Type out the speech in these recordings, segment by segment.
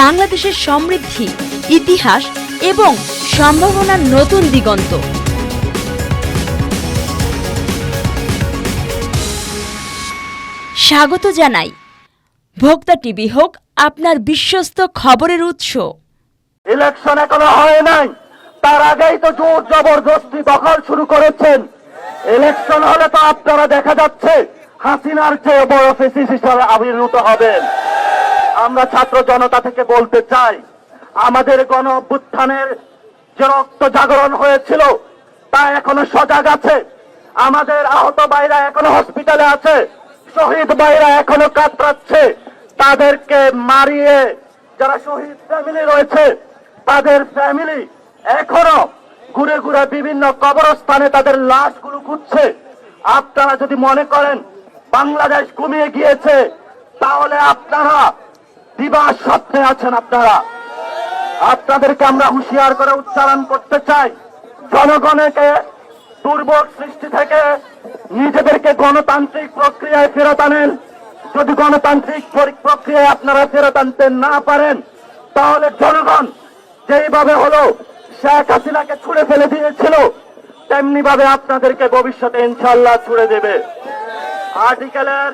বাংলাদেশের সমৃদ্ধি, ইতিহাস এবং সম্ভাবনার নতুন দিগন্ত। স্বাগত জানাই। ভোক্তা টিভি হোক, আপনার বিশ্বস্ত খবরের উৎস। ইলেকশন এখনও হয় নাই। তার আগেই তো জোর জবরদস্তি দখল শুরু করেছেন। ইলেকশন হলে তো আপনারা দেখা যাচ্ছে, হাসিনার চেয়ে বড় ফেসিস হিসাবে আবির্ভূত হবেন। আমরা ছাত্র জনতা থেকে বলতে চাই, আমাদের গণ অভ্যুত্থানের যে রক্ত জাগরণ হয়েছিল, তা এখনও সজাগ আছে। আমাদের আহত ভাইরা এখনও হসপিটালে আছে, শহীদ ভাইরা এখনও কাতরাচ্ছে। তাদেরকে মারিয়ে যারা শহীদ ফ্যামিলি রয়েছে, তাদের ফ্যামিলি এখনও ঘুরে ঘুরে বিভিন্ন কবরস্থানে তাদের লাশগুলো খুঁজছে। আপনারা যদি মনে করেন, বাংলাদেশ ঘুমিয়ে গিয়েছে, তাহলে আপনারা দিবা স্বপ্নে আছেন আপনারা। আপনাদেরকে আমরা হুঁশিয়ার করে উচ্চারণ করতে চাই। জনগণকে দুর্ভোগ সৃষ্টি থেকে নিজেদেরকে গণতান্ত্রিক প্রক্রিয়ায় ফেরত আনেন। যদি গণতান্ত্রিক প্রক্রিয়ায় আপনারা ফেরত আনতে না পারেন, তাহলে জনগণ যেইভাবে হলো শেখ হাসিনাকে ছুড়ে ফেলে দিয়েছিল তেমনি ভাবে আপনাদেরকে ভবিষ্যতে ইনশাল্লাহ ছুড়ে দেবে। আর্টিকেলের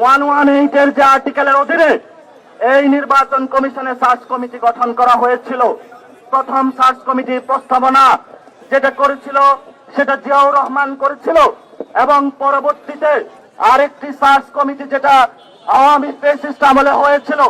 ওয়ান ওয়ান এইটের যে আর্টিকেলের অধীনে এই নির্বাচন কমিশনে সার্চ কমিটি গঠন করা হয়েছিল। প্রথম সার্চ কমিটির প্রস্তাবনা যেটা করেছিল, সেটা জিয়াউর রহমান করেছিল এবং পরবর্তীতে আরেকটি সার্চ কমিটি যেটা আওয়ামী ফেসিস্ট আমলে হয়েছিল,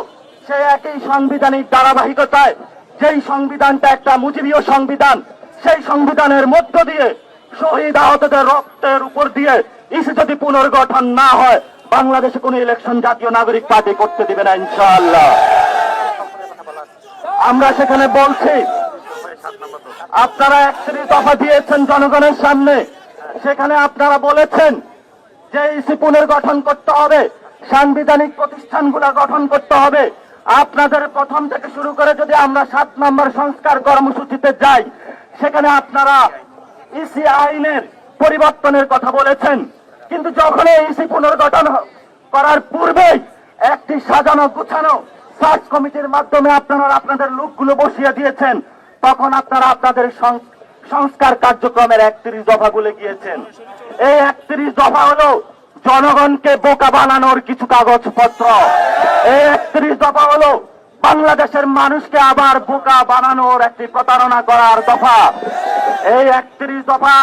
সেই একই সাংবিধানিক ধারাবাহিকতায়, যেই সংবিধানটা একটা মুজিবীয় সংবিধান, সেই সংবিধানের মধ্য দিয়ে শহীদ আহতদের রক্তের উপর দিয়ে ইসি যদি পুনর্গঠন না হয় বাংলাদেশে কোনো ইলেকশন জাতীয় নাগরিক পার্টি করতে দিবে না, ইনশাআল্লাহ। আমরা সেখানে বলছি, আপনারা একত্রিশ দফা দিয়েছেন জনগণের সামনে। সেখানে আপনারা বলেছেন যে ইসি পুনর্গঠন করতে হবে, সাংবিধানিক প্রতিষ্ঠানগুলো গঠন করতে হবে। আপনাদের প্রথম থেকে শুরু করে যদি আমরা সাত নম্বর সংস্কার কর্মসূচিতে যাই, সেখানে আপনারা ইসি আইনের পরিবর্তনের কথা বলেছেন। কিন্তু যখন এই ইসি পুনর্গঠন করার পূর্বেই একটি সাজানো, গুছানো সার্চ কমিটির মাধ্যমে আপনারা আপনাদের লোকগুলো বসিয়ে দিয়েছেন। তখন আপনারা আপনাদের সংস্কার কার্যক্রমের একত্রিশ দফাগুলো গিয়েছেন। এই একত্রিশ দফা হলো জনগণকে বোকা বানানোর কিছু কাগজপত্র। এই একত্রিশ দফা হলো বাংলাদেশের মানুষকে আবার বোকা বানানোর একটি প্রতারণা করার দফা। এই একত্রিশ দফা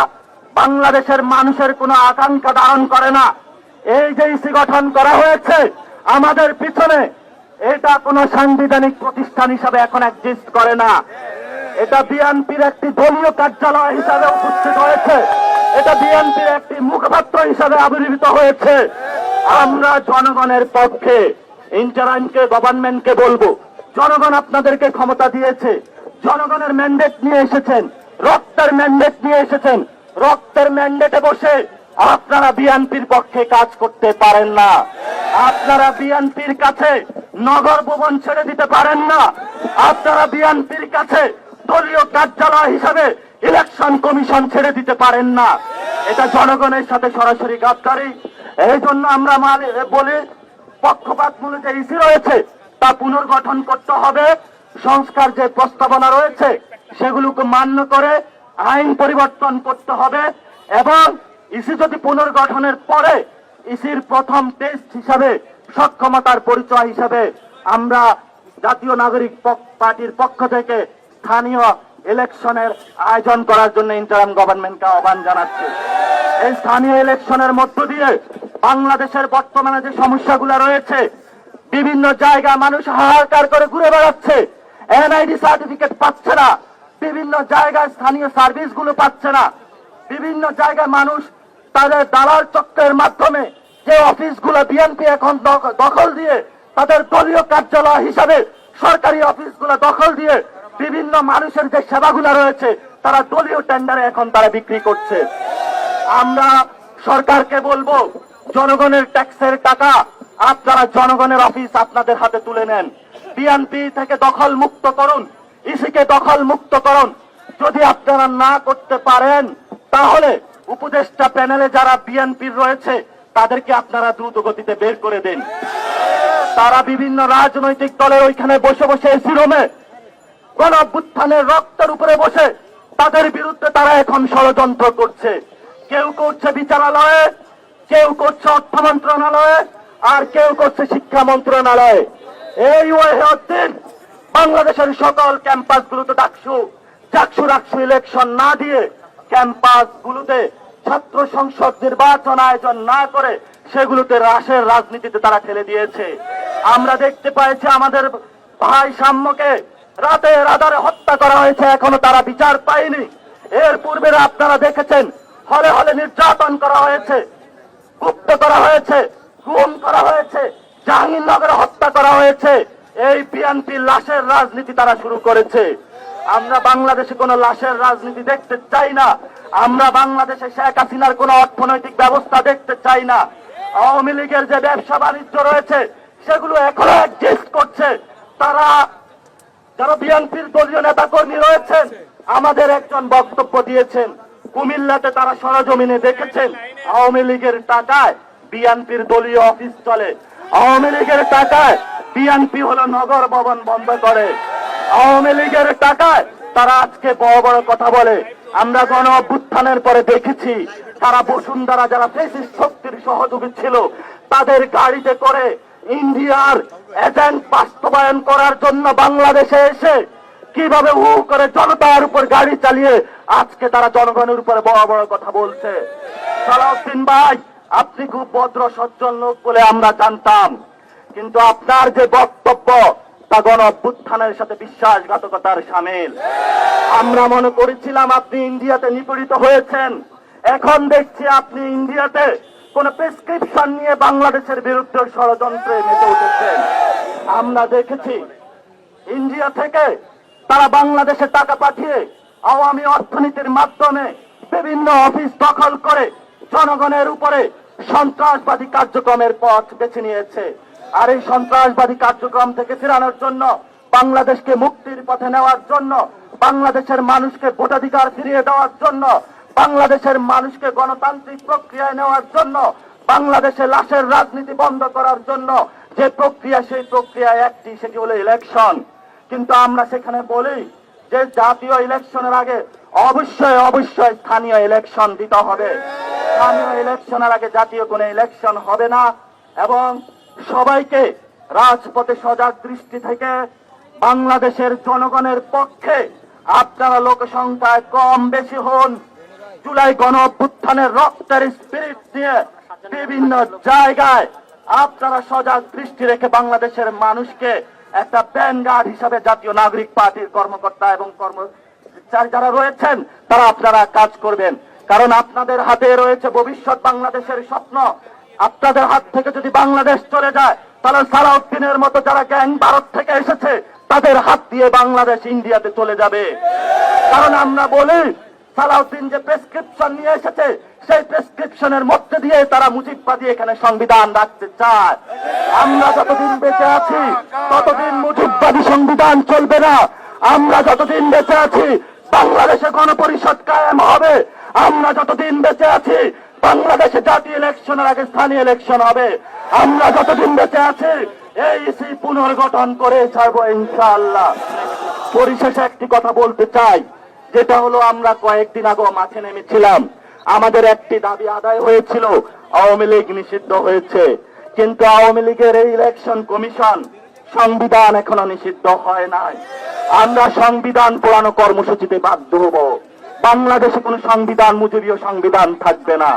বাংলাদেশের মানুষের কোনো আকাঙ্ক্ষা ধারণ করে না। এই যে ইসি গঠন করা হয়েছে, আমাদের পিছনে এটা কোনো সাংবিধানিক প্রতিষ্ঠান হিসাবে এখন এক্সিস্ট করে না। এটা বিএনপির একটি দলীয় কার্যালয় হিসাবে উপস্থিত হয়েছে। এটা বিএনপির একটি মুখপাত্র হিসাবে আবির্ভূত হয়েছে। আমরা জনগণের পক্ষে ইন্টারাইমকে গভর্নমেন্টকে বলব, জনগণ আপনাদেরকে ক্ষমতা দিয়েছে। জনগণের ম্যান্ডেট নিয়ে এসেছেন, রক্তের ম্যান্ডেট নিয়ে এসেছেন। রক্তের ম্যান্ডেটে বসে আপনারা বিএনপির পক্ষে কাজ করতে পারেন না। আপনারা বিএনপির কাছে নগর ভবন ছেড়ে দিতে পারেন না। আপনারা বিএনপির কাছে দলীয় কার্যালয় হিসাবে ইলেকশন কমিশন ছেড়ে দিতে পারেন না। এটা জনগণের সাথে সরাসরি গাদ্দারি এই জন্য আমরা বলি পক্ষপাতমূলক যে ইসি রয়েছে, তা পুনর্গঠন করতে হবে। সংস্কার যে প্রস্তাবনা রয়েছে, সেগুলোকে মান্য করে আইন পরিবর্তন করতে হবে এবং ইসি যদি পুনর্গঠনের পরে ইসির প্রথম টেস্ট হিসাবে সক্ষমতার পরিচয় হিসাবে আমরা জাতীয় নাগরিক পার্টির পক্ষ থেকে স্থানীয় ইলেকশনের আয়োজন করার জন্য ইন্টারাম গভর্নমেন্টকে আহ্বান জানাচ্ছি। এই স্থানীয় ইলেকশনের মধ্য দিয়ে বাংলাদেশের বর্তমানে যে সমস্যাগুলো রয়েছে, বিভিন্ন জায়গা মানুষ হাহাকার করে ঘুরে বেড়াচ্ছে, এনআইডি সার্টিফিকেট পাচ্ছে না বিভিন্ন জায়গায় স্থানীয় সার্ভিসগুলো পাচ্ছে না। বিভিন্ন জায়গায় মানুষ তাদের দালাল চক্রের মাধ্যমে যে অফিসগুলো বিএনপি এখন দখল দিয়ে তাদের দলীয় কার্যালয় হিসাবে সরকারি অফিসগুলো দখল দিয়ে বিভিন্ন মানুষের যে সেবাগুলো রয়েছে, তারা দলীয় টেন্ডারে এখন তারা বিক্রি করছে। আমরা সরকারকে বলব, জনগণের ট্যাক্সের টাকা আপনারা জনগণের অফিস আপনাদের হাতে তুলে নেন। বিএনপি থেকে দখল মুক্ত করুন। ইসিকে দখল মুক্ত করুন যদি আপনারা না করতে পারেন, তাহলে উপদেষ্টা প্যানেলে যারা বিএনপির রয়েছে, তাদেরকে আপনারা দ্রুত গতিতে বের করে দিন। তারা বিভিন্ন রাজনৈতিক দলের ওইখানে বসে বসে এসি রুমে গণ রক্তের উপরে বসে তাদের বিরুদ্ধে তারা এখন ষড়যন্ত্র করছে। কেউ করছে বিচারালয়ে, কেউ করছে অর্থ মন্ত্রণালয়ে, আর কেউ করছে শিক্ষা মন্ত্রণালয়ে। এই ওয়াহিউদ্দিন বাংলাদেশের সকল ক্যাম্পাস গুলোতে ডাকসু চাকসু রাকসু ইলেকশন না দিয়ে ক্যাম্পাস গুলোতে ছাত্র সংসদ নির্বাচন আয়োজন না করে সেগুলোতে রাশের রাজনীতিতে তারা ঠেলে দিয়েছে। আমরা দেখতে পাইছি আমাদের ভাই সাম্যকে রাতে রাদারে হত্যা করা হয়েছে, এখনও তারা বিচার পায়নি। এর পূর্বে আপনারা দেখেছেন, হলে হলে নির্যাতন করা হয়েছে, গুপ্ত করা হয়েছে, গুম করা হয়েছে, জাহাঙ্গীরনগরে হত্যা করা হয়েছে। এই বিএনপি লাশের রাজনীতি তারা শুরু করেছে। আমরা বাংলাদেশে কোনো লাশের রাজনীতি দেখতে চাই না। আমরা বাংলাদেশে শেখ হাসিনার কোনো অর্থনৈতিক ব্যবস্থা দেখতে চাই না। আওয়ামী লীগের যে ব্যবসা বাণিজ্য রয়েছে, সেগুলো এখনও অ্যাডজাস্ট করছে। তারা, যারা বিএনপির দলীয় নেতা কর্মী রয়েছেন, আমাদের একজন বক্তব্য দিয়েছেন। কুমিল্লাতে তারা সরজমিনে দেখেছেন, আওয়ামী লীগের টাকায় বিএনপির দলীয় অফিস চলে। আওয়ামী লীগের টাকায় বিএনপি হলো নগর ভবন বন্ধ করে। আওয়ামী লীগের টাকায় তারা আজকে বড় বড় কথা বলে। আমরা গণ অভ্যুত্থানের পরে দেখেছি, তারা বসুন্ধরা যারা শক্তির সহযোগী ছিল, তাদের গাড়িতে করে ইন্ডিয়ার এজেন্ট বাস্তবায়ন করার জন্য বাংলাদেশে এসে কীভাবে হু করে জনতার উপর গাড়ি চালিয়ে আজকে তারা জনগণের উপরে বড় বড় কথা বলছে। সালাউদ্দিন ভাই, আপনি খুব ভদ্র, সজ্জন লোক বলে আমরা জানতাম। কিন্তু আপনার যে বক্তব্য, তা গণ অভ্যুত্থানের সাথে বিশ্বাসঘাতকতার সামিল। আমরা মনে করেছিলাম আপনি ইন্ডিয়াতে নিপীড়িত হয়েছেন। এখন দেখছি আপনি ইন্ডিয়াতে কোন প্রেসক্রিপশন নিয়ে বাংলাদেশের বিরুদ্ধে ষড়যন্ত্রে মেতে উঠেছেন। আমরা দেখেছি ইন্ডিয়া থেকে তারা বাংলাদেশে টাকা পাঠিয়ে আওয়ামী অর্থনীতির মাধ্যমে বিভিন্ন অফিস দখল করে জনগণের উপরে সন্ত্রাসবাদী কার্যক্রমের পথ বেছে নিয়েছে। আর এই সন্ত্রাসবাদী কার্যক্রম থেকে ফেরানোর জন্য, বাংলাদেশকে মুক্তির পথে নেওয়ার জন্য, বাংলাদেশের মানুষকে ভোটাধিকার ফিরিয়ে দেওয়ার জন্য, বাংলাদেশের মানুষকে গণতান্ত্রিক প্রক্রিয়ায় নেওয়ার জন্য, বাংলাদেশে লাশের রাজনীতি বন্ধ করার জন্য, যে প্রক্রিয়া সেই প্রক্রিয়া একটি, সেটি হলো ইলেকশন। কিন্তু আমরা সেখানে বলি যে জাতীয় ইলেকশনের আগে অবশ্যই অবশ্যই স্থানীয় ইলেকশন দিতে হবে। স্থানীয় ইলেকশনের আগে জাতীয় কোনো ইলেকশন হবে না এবং সবাইকে রাজপথে সজাগ দৃষ্টি থেকে বাংলাদেশের জনগণের পক্ষে আপনারা লোক সংখ্যায় কম বেশি হন। জুলাই গণ অভ্যুত্থানের রক্তের স্পিরিট নিয়ে বিভিন্ন জায়গায় আপনারা সজাগ দৃষ্টি রেখে বাংলাদেশের মানুষকে একটা ব্যানগার্ড হিসাবে জাতীয় নাগরিক পার্টির কর্মকর্তা এবং কর্মচারী যারা রয়েছেন, তারা আপনারা কাজ করবেন। কারণ আপনাদের হাতে রয়েছে ভবিষ্যৎ বাংলাদেশের স্বপ্ন। আপনাদের হাত থেকে যদি বাংলাদেশ চলে যায়, তাহলে সালাউদ্দিনের মতো যারা গ্যাং ভারত থেকে এসেছে, তাদের হাত দিয়ে বাংলাদেশ ইন্ডিয়াতে চলে যাবে। কারণ আমরা বলি, সালাউদ্দিন যে প্রেসক্রিপশন নিয়ে এসেছে, সেই প্রেসক্রিপশনের মধ্যে দিয়ে তারা মুজিববাদী এখানে সংবিধান রাখতে চায়। আমরা যতদিন বেঁচে আছি, ততদিন মুজিববাদী সংবিধান চলবে না। আমরা যতদিন বেঁচে আছি, বাংলাদেশে গণপরিষদ কায়েম হবে। আমরা যতদিন বেঁচে আছি বাংলাদেশে জাতীয় ইলেকশনের আগে স্থানীয় ইলেকশন হবে। আমরা যতদিন বেঁচে আছি, এই পুনর্গঠন করে ছাড়বো ইনশাআল্লাহ। পরিশেষে একটি কথা বলতে চাই, যেটা হলো আমরা কয়েকদিন আগে মাঠে নেমেছিলাম। আমাদের একটি দাবি আদায় হয়েছিল, আওয়ামী লীগ নিষিদ্ধ হয়েছে। কিন্তু আওয়ামী লীগের এই ইলেকশন কমিশন সংবিধান এখনও নিষিদ্ধ হয় নাই। আমরা সংবিধান পোড়ানো কর্মসূচিতে বাধ্য হব। বাংলাদেশে কোনো সংবিধান মুজুরীয় সংবিধান থাকবে না।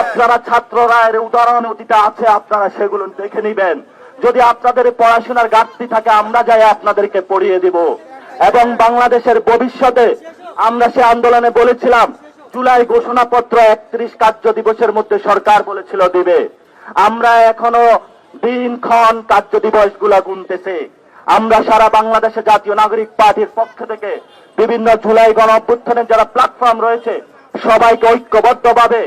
আপনারা ছাত্ররা এর উদাহরণ অতীতে আছে, আপনারা সেগুলো দেখে নিবেন। যদি আপনাদের পড়াশোনার ঘাটতি থাকে, আমরা যাই আপনাদেরকে পড়িয়ে দিব। এবং বাংলাদেশের ভবিষ্যতে, আমরা সে আন্দোলনে বলেছিলাম, জুলাই ঘোষণাপত্র একত্রিশ কার্য দিবসের মধ্যে সরকার বলেছিল দিবে। আমরা এখনও দিনক্ষণ কার্য দিবসগুলা গুনতেছে। আমরা সারা বাংলাদেশে জাতীয় নাগরিক পার্টির পক্ষ থেকে বিভিন্ন জুলাই গণ অভ্যুত্থানের যারা প্ল্যাটফর্ম রয়েছে, সবাইকে ঐক্যবদ্ধভাবে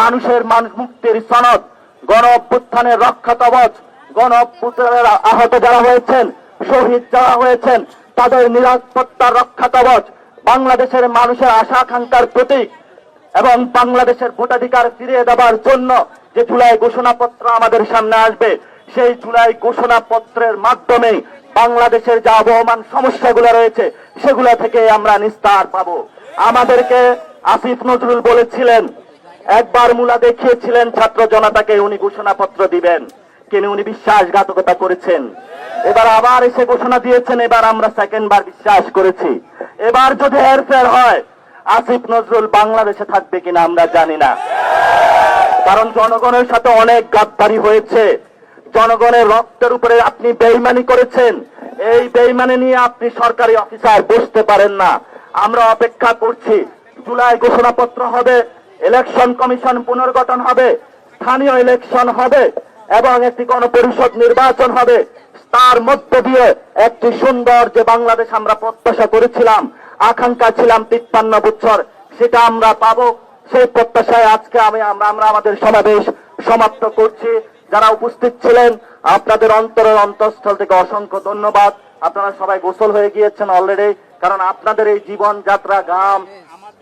মানুষের মানুষ মুক্তির সনদ, গণ অভ্যুত্থানের রক্ষা কবচ, গণ অভ্যুত্থানের আহত যারা হয়েছেন, শহীদ যারা হয়েছেন, তাদের নিরাপত্তার রক্ষা কবচ, বাংলাদেশের মানুষের আশা আকাঙ্ক্ষার প্রতীক এবং বাংলাদেশের ভোটাধিকার ফিরিয়ে দেওয়ার জন্য যে জুলাই ঘোষণাপত্র আমাদের সামনে আসবে, সেই জুলাই ঘোষণাপত্রের মাধ্যমে বাংলাদেশের যে আবহমান সমস্যাগুলো রয়েছে, সেগুলো থেকে আমরা নিস্তার পাবো। আমাদেরকে আসিফ নজরুল বলেছিলেন, একবার মুলা দেখিয়েছিলেন ছাত্র জনতাকে, উনি ঘোষণাপত্র দিবেন। কিন্তু উনি বিশ্বাসঘাতকতা করেছেন। এবার আবার এসে ঘোষণা দিয়েছেন, এবার আমরা সেকেন্ড বার বিশ্বাস করেছি। এবার যদি হেরফের হয়, আসিফ নজরুল বাংলাদেশে থাকবে কিনা আমরা জানি না। কারণ জনগণের সাথে অনেক গাদ্দারি হয়েছে। জনগণের রক্তের উপরে আপনি বেইমানি করেছেন। এই বেইমানি নিয়ে আপনি সরকারি অফিসার বসতে পারেন না। আমরা অপেক্ষা করছি। জুলাই ঘোষণাপত্র হবে, ইলেকশন কমিশন পুনর্গঠন হবে, স্থানীয় ইলেকশন হবে, এবং একটি গণপরিষদ নির্বাচন হবে। তার মধ্য দিয়ে একটি সুন্দর যে বাংলাদেশ আমরা প্রত্যাশা করেছিলাম, আকাঙ্ক্ষা ছিলাম তিপ্পান্ন বছর, সেটা আমরা পাবো। সেই প্রত্যাশায় আজকে আমি আমরা আমাদের সমাবেশ সমাপ্ত করছি। যারা উপস্থিত ছিলেন, আপনাদের অন্তরের অন্তঃস্থল থেকে অসংখ্য ধন্যবাদ। আপনারা সবাই গোসল হয়ে গিয়েছেন অলরেডি কারণ আপনাদের এই জীবন যাত্রা গাম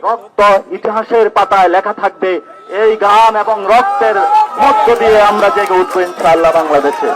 রক্ত ইতিহাসের পাতায় লেখা থাকবে। এই গাম এবং রক্তের মধ্য দিয়ে আমরা জেগে উঠবো ইনশাআল্লাহ বাংলাদেশে।